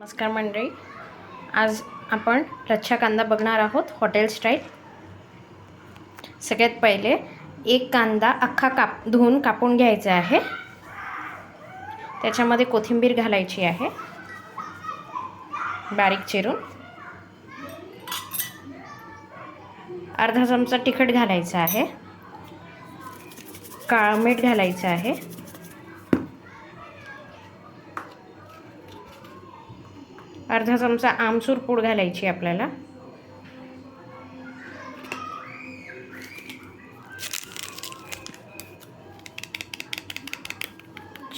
नमस्कार मंडळी. आज आपण लच्छा कांदा बघणार आहोत हॉटेल स्टाईल. सगळ्यात पहिले एक कांदा अख्खा काप धुवून कापून घ्यायचा आहे. त्याच्यामध्ये कोथिंबीर घालायची आहे. बारीक चिरून. अर्धा चमचा तिखट घालायचं आहे. काळं मीठ घालायचं आहे. अर्धा चमचा आमसूर पूड घालायची आपल्याला.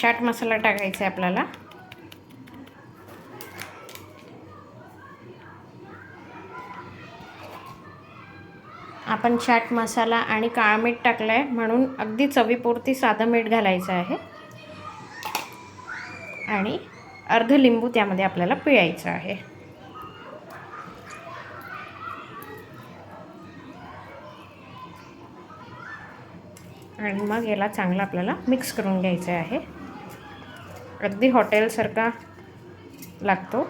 चाट मसाला टाकायचा आहे आपल्याला. आपण चाट मसाला आणि काळा मीठ टाकलं आहे म्हणून अगदी चवीपुरती साधं मीठ घालायचं आहे. आणि अर्ध लिंबू त्यामध्ये आपल्याला पिळायचं आहे. आणि मग याला चांगलं आपल्याला मिक्स करून घ्यायचं आहे. अगदी हॉटेलसारखा लागतो.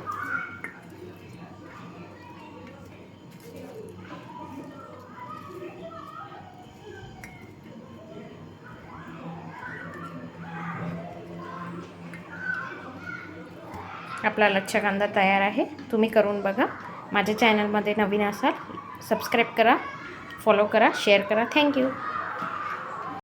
आपला लच्छ कांदा तयार आहे. तुम्ही करून बघा. माझ्या चॅनलमध्ये नवीन असाल सबस्क्राईब करा फॉलो करा शेअर करा. थँक्यू